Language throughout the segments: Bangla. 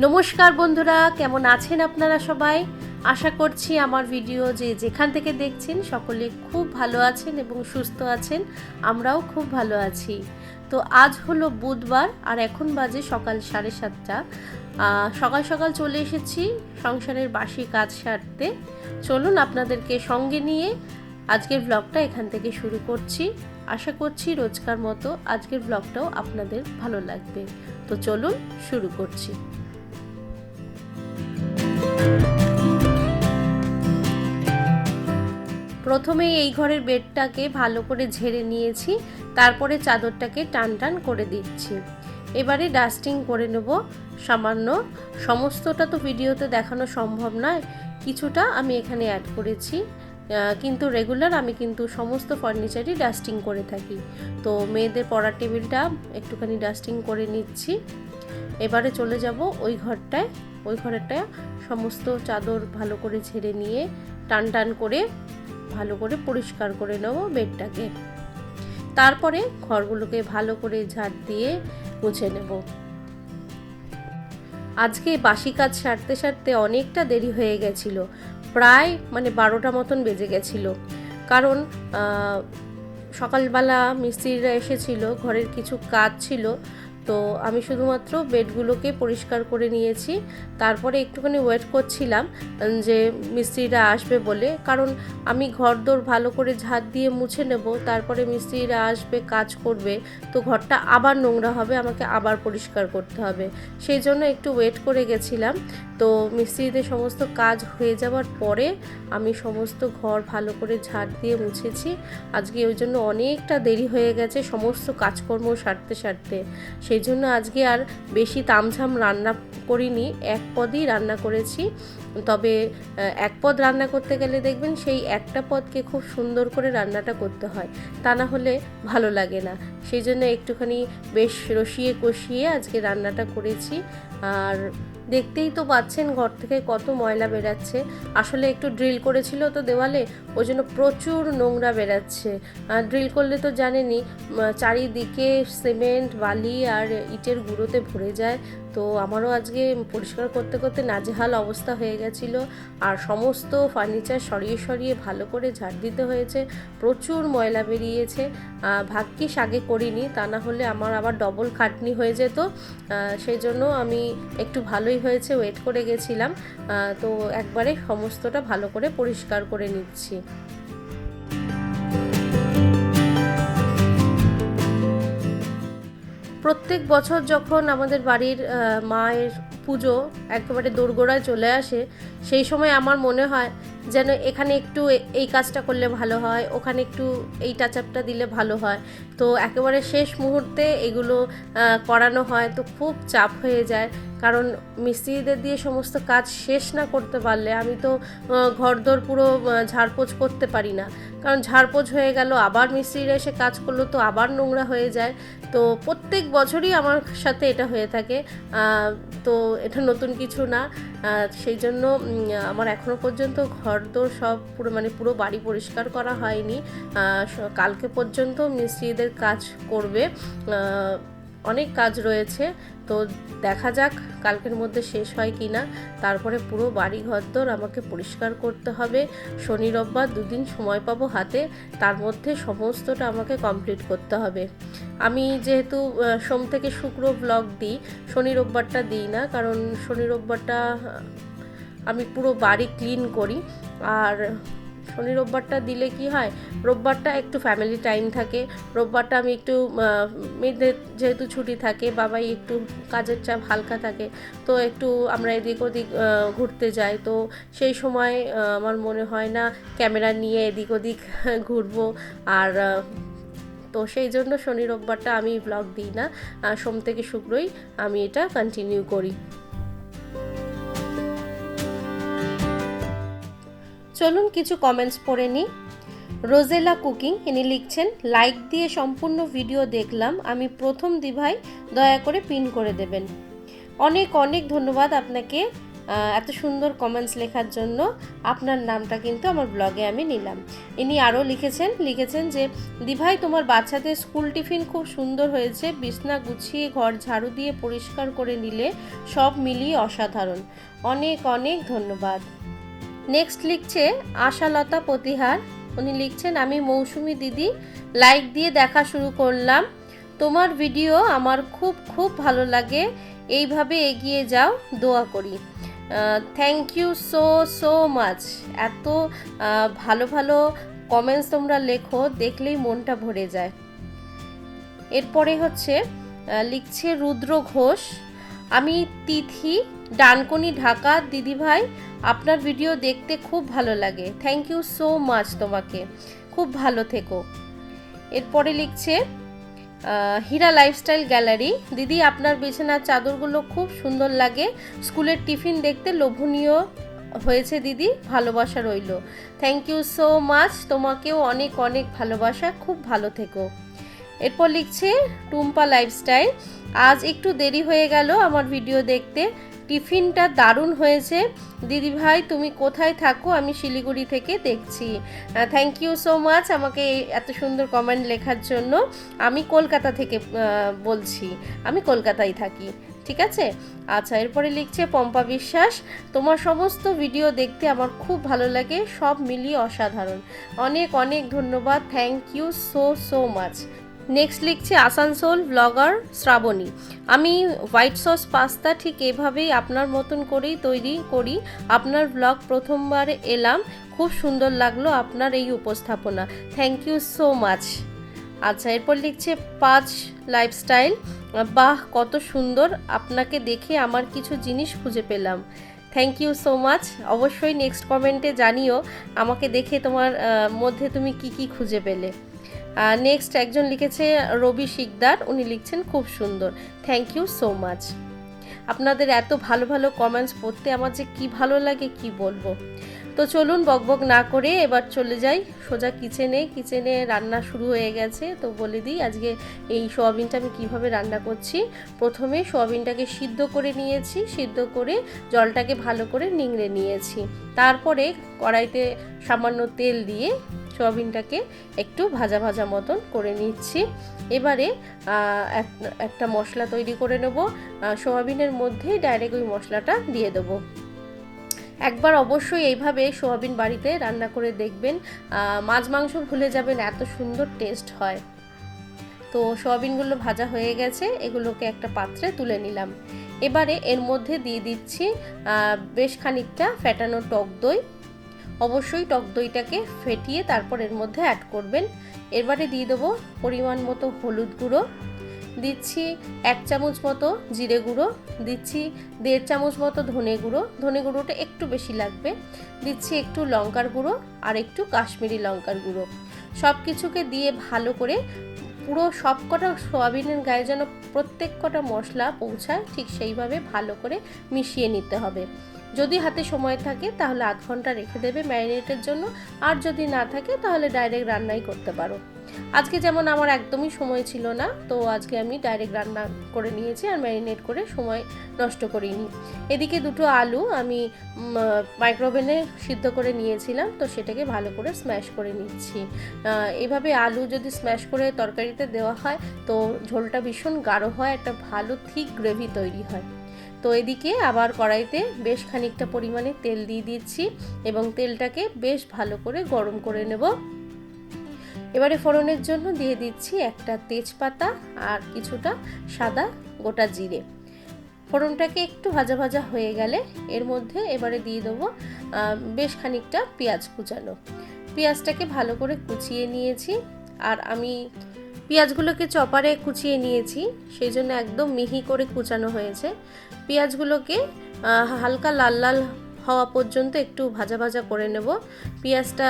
নমস্কার বন্ধুরা, কেমন আছেন আপনারা সবাই? আশা করছি আমার ভিডিও যে যেখান থেকে দেখছেন সকলে খুব ভালো আছেন এবং সুস্থ আছেন, আমরাও খুব ভালো আছি। তো আজ হলো বুধবার আর এখন বাজে সকাল সাড়ে সাতটা। সকাল সকাল চলে এসেছি সংসারের বাসি কাজ সারতে। চলুন আপনাদেরকে সঙ্গে নিয়ে আজকের ব্লগটা এখান থেকে শুরু করছি। আশা করছি রোজকার মতো আজকের ব্লগটাও আপনাদের ভালো লাগবে। তো চলুন শুরু করছি। প্রথমে এই ঘরের বেডটাকে ভালো করে ঝেড়ে নিয়েছি, তারপরে চাদরটাকে টান টান করে দিচ্ছি। এবারে ডাস্টিং করে নেব সামান্য। সমস্তটা তো ভিডিওতে দেখানো সম্ভব নয়, কিছুটা আমি এখানে অ্যাড করেছি। কিন্তু রেগুলার আমি কিন্তু সমস্ত ফার্নিচারই ডাস্টিং করে থাকি। তো মেয়েদের পড়ার টেবিলটা একটুখানি ডাস্টিং করে নিচ্ছি। এবারে চলে যাব ওই ঘরটায়। ওই ঘরেরটা সমস্ত চাদর ভালো করে ছেড়ে নিয়ে টান টান করে ভালো করে পরিষ্কার করে নেব বেডটাকে। তারপরে ঘরগুলোকে ভালো করে ঝাড় দিয়ে মুছে নেব। আজকে বাসি কাজ সারতে সারতে অনেকটা দেরি হয়ে গেছিল। প্রায় মানে বারোটা মতন বেজে গেছিল। কারণ সকালবেলা মিস্ত্রিরা এসেছিল, ঘরের কিছু কাজ ছিল তো আমি শুধুমাত্র বেডগুলোকে পরিষ্কার করে নিয়েছি। তারপরে একটুখানি ওয়েট করছিলাম যে মিস্ত্রিরা আসবে বলে। কারণ আমি ঘরদোর ভালো করে ঝাঁট দিয়ে মুছে নেব, তারপরে মিস্ত্রিরা আসবে, কাজ করবে, তো ঘরটা আবার নোংরা হবে, আমাকে আবার পরিষ্কার করতে হবে। সেই জন্য একটু ওয়েট করে গেছিলাম। তো মিস্ত্রিদের সমস্ত কাজ হয়ে যাওয়ার পরে আমি সমস্ত ঘর ভালো করে ঝাঁট দিয়ে মুছেছি। আজকে ওই জন্য অনেকটা দেরি হয়ে গেছে, সমস্ত কাজকর্ম সারতে সারতে। সেই জন্য আজকে আর বেশি তামঝাম রান্না করিনি, এক পদই রান্না করেছি। তবে এক পদ রান্না করতে গেলে দেখবেন সেই একটা পদকে খুব সুন্দর করে রান্নাটা করতে হয়। তা না হলে ভালো লাগে না। সেই জন্য একটুখানি বেশ রসিয়ে কষিয়ে আজকে রান্নাটা করেছি। আর দেখতেই তো পাচ্ছেন ঘর থেকে কত ময়লা বেরাচ্ছে। আসলে একটু ড্রিল করেছিল তো দেওয়ালে, ওই জন্য প্রচুর নোংরা বেরাচ্ছে। ড্রিল করলে তো জানেনই চারিদিকে সিমেন্ট বালি আর ইটের গুঁড়োতে ভরে যায়। তো আমারও আজকে পরিষ্কার করতে করতে নাজেহাল অবস্থা হয়ে গেছিল। আর সমস্ত ফার্নিচার সরিয়ে সরিয়ে ভালো করে ঝাড় দিতে হয়েছে। প্রচুর ময়লা বেরিয়েছে। ভাগ্যিস আগে করিনি, তা না হলে আমার আবার ডবল খাটনি হয়ে যেত। সেই জন্য আমি একটু ভালোই হয়েছে ওয়েট করে গেছিলাম। তো একবারে সমস্তটা ভালো করে পরিষ্কার করে নিচ্ছি। প্রত্যেক বছর যখন আমাদের বাড়ির মায়ের পুজো একেবারে দোরগোড়ায় চলে আসে, সেই সময় আমার মনে হয় যেন এখানে একটু এই কাজটা করলে ভালো হয়, ওখানে একটু এই টাচ আপটা দিলে ভালো হয়। তো একেবারে শেষ মুহূর্তে এগুলো করানো হয় তো খুব চাপ হয়ে যায়। কারণ মিস্ত্রিদের দিয়ে সমস্ত কাজ শেষ না করতে পারলে আমি তো ঘরদোর পুরো ঝাড়পোছ করতে পারি না। কারণ ঝাড়পোছ হয়ে গেল, আবার মিস্ত্রিরা এসে কাজ করল তো আবার নোংরা হয়ে যায়। তো প্রত্যেক বছরই আমার সাথে এটা হয়ে থাকে। তো এটা নতুন কিছু না। সেই জন্য আমার এখনও পর্যন্ত ঘরদোর সব পুরো মানে পুরো বাড়ি পরিষ্কার করা হয়নি। কালকে পর্যন্ত মিস্ত্রিদের কাজ করবে। অনেক কাজ রয়েছে। তো দেখা যাক কালকের মধ্যে শেষ হয় কি না তারপরে পুরো বাড়ি ঘরদোর আমাকে পরিষ্কার করতে হবে। শনি, রোববার দুদিন সময় পাবো হাতে। তার মধ্যে সমস্তটা আমাকে কমপ্লিট করতে হবে। আমি যেহেতু সোম থেকে শুক্র ব্লগ দিই, শনি, রোববারটা দিই না। কারণ শনি, রোববারটা আমি পুরো বাড়ি ক্লিন করি। আর শনি রোববারটা দিলে কি হয়, রোববারটা একটু ফ্যামিলি টাইম থাকে। রোববারটা আমি একটু মেয়েদের যেহেতু ছুটি থাকে, বাবাই একটু কাজের চাপ হালকা থাকে, তো একটু আমরা এদিক ওদিক ঘুরতে যাই। তো সেই সময় আমার মনে হয় না ক্যামেরা নিয়ে এদিক ওদিক ঘুরবো। আর তো সেই জন্য শনি রোববারটা আমি ব্লগ দিই না। সোম থেকে শুক্রই আমি এটা কন্টিনিউ করি। চলুন কিছু কমেন্টস পড়ে নিই। রোজেলা কুকিং ইনি লিখছেন লাইক দিয়ে সম্পূর্ণ ভিডিও দেখলাম। আমি প্রথম দিভাই দয়া করে পিন করে দেবেন। অনেক অনেক ধন্যবাদ আপনাকে এত সুন্দর কমেন্টস লেখার জন্য। আপনার নামটা কিন্তু আমার ব্লগে আমি নিলাম। ইনি আরও লিখেছেন লিখেছেন যে, দিভাই, তোমার বাচ্চাদের স্কুল টিফিন খুব সুন্দর হয়েছে। বিছনা গুছিয়ে ঘর ঝাড়ু দিয়ে পরিষ্কার করে নিলে সব মিলিয়ে অসাধারণ। অনেক অনেক ধন্যবাদ। নেক্সট লিখছে, আশালতা প্রতিহার। উনি লিখছেন, আমি মৌসুমি দিদি লাইক দিয়ে দেখা শুরু করলাম। তোমার ভিডিও আমার খুব খুব ভালো লাগে। এইভাবে এগিয়ে যাও, দোয়া করি। Thank you so so much এত ভালো ভালো কমেন্টস তোমরা লেখো, দেখলেই মনটা ভরে যায়। এরপরে হচ্ছে লিখছে রুদ্র ঘোষ, আমি তিথি ডানকনি ঢাকা। দিদিভাই আপনার ভিডিও দেখতে খুব ভালো লাগে। থ্যাংক ইউ সো মাচ তোমাকে। খুব ভালো থেকো। এরপরে লিখছে হীরা লাইফস্টাইল গ্যালারি দিদি, আপনার বিছানার চাদরগুলো খুব সুন্দর লাগে। স্কুলের টিফিন দেখতে লোভনীয় হয়েছে দিদি, ভালোবাসা রইল। থ্যাংক ইউ সো মাচ তোমাকেও অনেক অনেক ভালোবাসা। খুব ভালো থেকো। এরপর লিখছে, টুম্পা লাইফস্টাইল আজ একটু দেরি হয়ে গেল আমার ভিডিও দেখতে। টিফিনটা দারুণ হয়েছে। দিদি ভাই, তুমি কোথায় থাকো? আমি শিলিগুড়ি থেকে দেখছি। থ্যাংক ইউ সো মাচ আমাকে এত সুন্দর কমেন্ট লেখার জন্য। আমি কলকাতা থেকে বলছি। আমি কলকাতায় থাকি, ঠিক আছে? আচ্ছা এরপরে লিখছে পম্পা বিশ্বাস, তোমার সমস্ত ভিডিও দেখতে আমার খুব ভালো লাগে, সব মিলিয়ে অসাধারণ। অনেক অনেক ধন্যবাদ। Thank you so so much next লিখছে আসানসোল ব্লগার শ্রাবণী। আমি হোয়াইট সস পাস্তা ঠিক এভাবেই আপনার মতন করেই তৈরি করি। আপনার ব্লগ প্রথমবার এলাম, খুব সুন্দর লাগল আপনার এই উপস্থাপনা। থ্যাংক ইউ সো মাচ আচ্ছা এরপর লিখছে পাঁচ লাইফস্টাইল বাহ, কত সুন্দর, আপনাকে দেখে আমার কিছু জিনিস খুঁজে পেলাম। থ্যাংক ইউ সো মাচ অবশ্যই নেক্সট কমেন্টে জানিও, আমাকে দেখে তোমার মধ্যে তুমি কি কি খুঁজে পেলে। নেক্সট একজন লিখেছে, রবি শিকদার। উনি লিখছেন, খুব সুন্দর। থ্যাংক ইউ সো মাচ আপনাদের এত ভালো ভালো কমেন্টস পড়তে আমার যে কী ভালো লাগে, কি বলব? তো চলুন বকবক না করে এবার চলে যাই। সোজা কিচেনে কিচেনে রান্না শুরু হয়ে গেছে। তো বলে দিই, আজকে এই সোয়াবিনটা আমি কীভাবে রান্না করছি? প্রথমে সোয়াবিনটাকে সিদ্ধ করে নিয়েছি। সিদ্ধ করে জলটাকে ভালো করে নিংড়ে নিয়েছি। তারপরে কড়াইতে সামান্য তেল দিয়ে সোয়াবিনটাকে একটু ভাজা ভাজা মতন করে নিচ্ছি। এবারে এক- একটা মশলা তৈরি করে নেব। সোয়াবিনের মধ্যেই ডাইরেক্ট ওই মশলাটা দিয়ে দেবো। একবার অবশ্যই এইভাবে সোয়াবিন বাড়িতে রান্না করে দেখবেন। মাছ মাংস ভুলে যাবেন, এত সুন্দর টেস্ট হয়। তো সোয়াবিনগুলো ভাজা হয়ে গেছে, এগুলোকে একটা পাত্রে তুলে নিলাম। এবারে এর মধ্যে দিয়ে দিচ্ছি বেশ খানিকটা ফ্যাটানো টক দই। অবশ্যই টক দইটাকে ফেটিয়ে তারপর এর মধ্যে অ্যাড করবেন। এবারে দিয়ে দেবো পরিমাণ মতো হলুদ গুঁড়ো। দিচ্ছি এক চামচ মতো জিরে গুঁড়ো। দিচ্ছি দেড় চামচ মতো ধনে গুঁড়ো। ধনে গুঁড়োটা একটু বেশি লাগবে। দিচ্ছি একটু লঙ্কার গুঁড়ো আর একটু কাশ্মীরি লঙ্কার গুঁড়ো। সব কিছুকে দিয়ে ভালো করে পুরো সব কটা সোয়াবিনের গায়ে যেন প্রত্যেক কটা মশলা পৌঁছায়, ঠিক সেইভাবে ভালো করে মিশিয়ে নিতে হবে। যদি হাতে সময় থাকে, তাহলে আধ ঘণ্টা রেখে দেবে ম্যারিনেটের জন্য। আর যদি না থাকে, তাহলে ডাইরেক্ট রান্নাই করতে পারো। আজকে যেমন আমার একদমই সময় ছিল না, তো আজকে আমি ডাইরেক্ট রান্না করে নিয়েছি আর ম্যারিনেট করে সময় নষ্ট করিনি। এদিকে দুটো আলু আমি মাইক্রোওভেনে সিদ্ধ করে নিয়েছিলাম, তো সেটাকে ভালো করে স্ম্যাশ করে নিচ্ছি। এভাবে আলু যদি স্ম্যাশ করে তরকারিতে দেওয়া হয়, তো ঝোলটা ভীষণ গাঢ় হয়, একটা ভালো থিক গ্রেভি তৈরি হয়। তো এদিকে আবার কড়াইতে বেশ খানিকটা পরিমাণে তেল দিয়ে দিচ্ছি এবং তেলটাকে বেশ ভালো করে গরম করে নেব। এবারে ফোড়নের জন্য দিয়ে দিচ্ছি একটা তেজপাতা আর কিছুটা সাদা গোটা জিরে। ফোড়নটাকে একটু ভাজা ভাজা হয়ে গেলে এর মধ্যে এবারে দিয়ে দেবো বেশ খানিকটা পেঁয়াজ কুচানো। পেঁয়াজটাকে ভালো করে কুচিয়ে নিয়েছি। আর আমি পেঁয়াজগুলোকে চপারে কুচিয়ে নিয়েছি, সেই জন্য একদম মিহি করে কুচানো হয়েছে। পেঁয়াজগুলোকে হালকা লাল লাল হওয়া পর্যন্ত একটু ভাজা ভাজা করে নেব। পেঁয়াজটা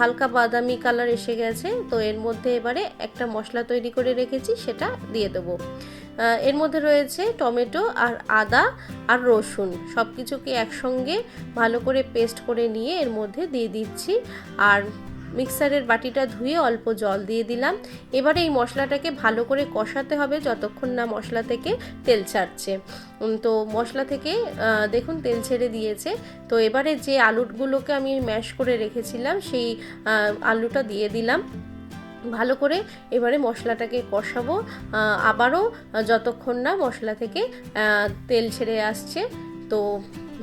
হালকা বাদামি কালার এসে গেছে, তো এর মধ্যে এবারে একটা মশলা তৈরি করে রেখেছি, সেটা দিয়ে দেবো। এর মধ্যে রয়েছে টমেটো আর আদা আর রসুন সব কিছুকে একসঙ্গে ভালো করে পেস্ট করে নিয়ে এর মধ্যে দিয়ে দিচ্ছি। আর মিক্সারের বাটিটা ধুয়ে অল্প জল দিয়ে দিলাম। এবারে এই মশলাটাকে ভালো করে কষাতে হবে যতক্ষণ না মশলা থেকে তেল ছাড়ছে। তো মশলা থেকে দেখুন তেল ছেড়ে দিয়েছে। তো এবারে যে আলুগুলোকে আমি ম্যাশ করে রেখেছিলাম, সেই আলুটা দিয়ে দিলাম। ভালো করে এবারে মশলাটাকে কষাবো। আবারও যতক্ষণ না মশলা থেকে তেল ছেড়ে আসছে, তো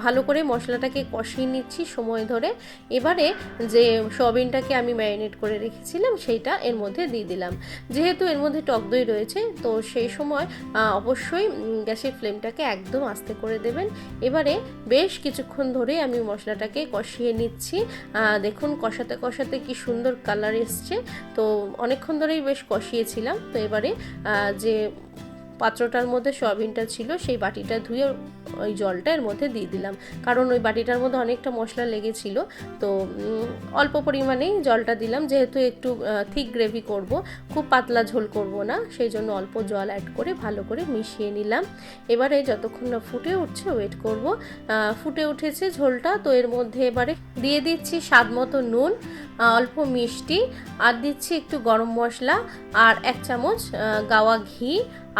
ভালো করে মশলাটাকে কষিয়ে নিচ্ছি সময় ধরে। এবারে যে সয়াবিনটাকে আমি ম্যারিনেট করে রেখেছিলাম, সেইটা এর মধ্যে দিয়ে দিলাম। যেহেতু এর মধ্যে টক দই রয়েছে, তো সেই সময় অবশ্যই গ্যাসের ফ্লেমটাকে একদম আস্তে করে দেবেন। এবারে বেশ কিছুক্ষণ ধরে আমি মশলাটাকে কষিয়ে নিচ্ছি। দেখুন কষাতে কষাতে কি সুন্দর কালার এসছে। তো অনেকক্ষণ ধরেই বেশ কষিয়েছিলাম। তো এবারে যে পাত্রটার মধ্যে সয়াবিনটা ছিল, সেই বাটিটা ধুয়ে ওই জলটা এর মধ্যে দিয়ে দিলাম। কারণ ওই বাটিটার মধ্যে অনেকটা মশলা লেগেছিল। তো অল্প পরিমাণেই জলটা দিলাম। যেহেতু একটু থিক গ্রেভি করব, খুব পাতলা ঝোল করব না সেই জন্য অল্প জল অ্যাড করে ভালো করে মিশিয়ে নিলাম। এবারে যতক্ষণ না ফুটে উঠছে ওয়েট করব। ফুটে উঠেছে ঝোলটা, তো এর মধ্যে এবারে দিয়ে দিচ্ছি স্বাদ মতো নুন অল্প মিষ্টি, আর দিচ্ছি একটু গরম মশলা, আর এক চামচ গাওয়া ঘি,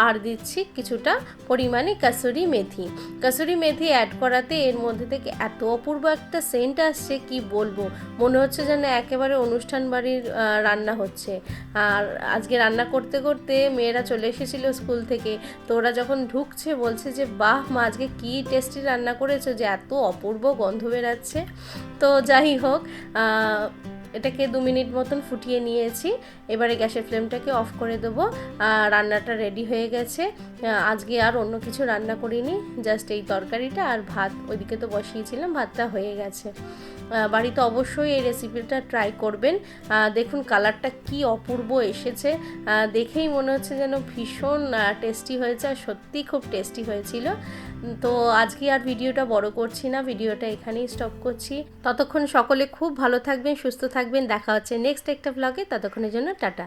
আর দিচ্ছি কিছুটা পরিমাণে কাসুরি মেথি। কাসুরি মেথি অ্যাড করাতে এর মধ্যে থেকে এত অপূর্ব একটা সেন্ট আসছে, কি বলব? মনে হচ্ছে যেন একেবারে অনুষ্ঠান বাড়ির রান্না হচ্ছে। আর আজকে রান্না করতে করতে মেয়েরা চলে এসেছিল স্কুল থেকে। তো ওরা যখন ঢুকছে, বলছে যে, বাহ, মা, আজকে কী টেস্টি রান্না করেছ যে এত অপূর্ব গন্ধ বেরাচ্ছে? তো যাই হোক এটাকে দু মিনিট মতন ফুটিয়ে নিয়েছি। এবারে গ্যাসের ফ্লেমটাকে অফ করে দেবো। রান্নাটা রেডি হয়ে গেছে। আজকে আর অন্য কিছু রান্না করিনি, জাস্ট এই তরকারিটা আর ভাত। ওইদিকে তো বসিয়েছিলাম, ভাতটা হয়ে গেছে। বাড়িতে অবশ্যই এই রেসিপিটা ট্রাই করবেন। দেখুন কালারটা কি অপূর্ব এসেছে। দেখেই মনে হচ্ছে যেন ভীষণ টেস্টি হয়েছে আর সত্যিই খুব টেস্টি হয়েছিল। তো আজকে আর ভিডিওটা বড় করছি না, ভিডিওটা এখানেই স্টপ করছি। ততক্ষণ সকলে খুব ভালো থাকবেন, সুস্থ থাকবেন। দেখা হচ্ছে নেক্সট একটা ব্লগে ততক্ষণের জন্য টাটা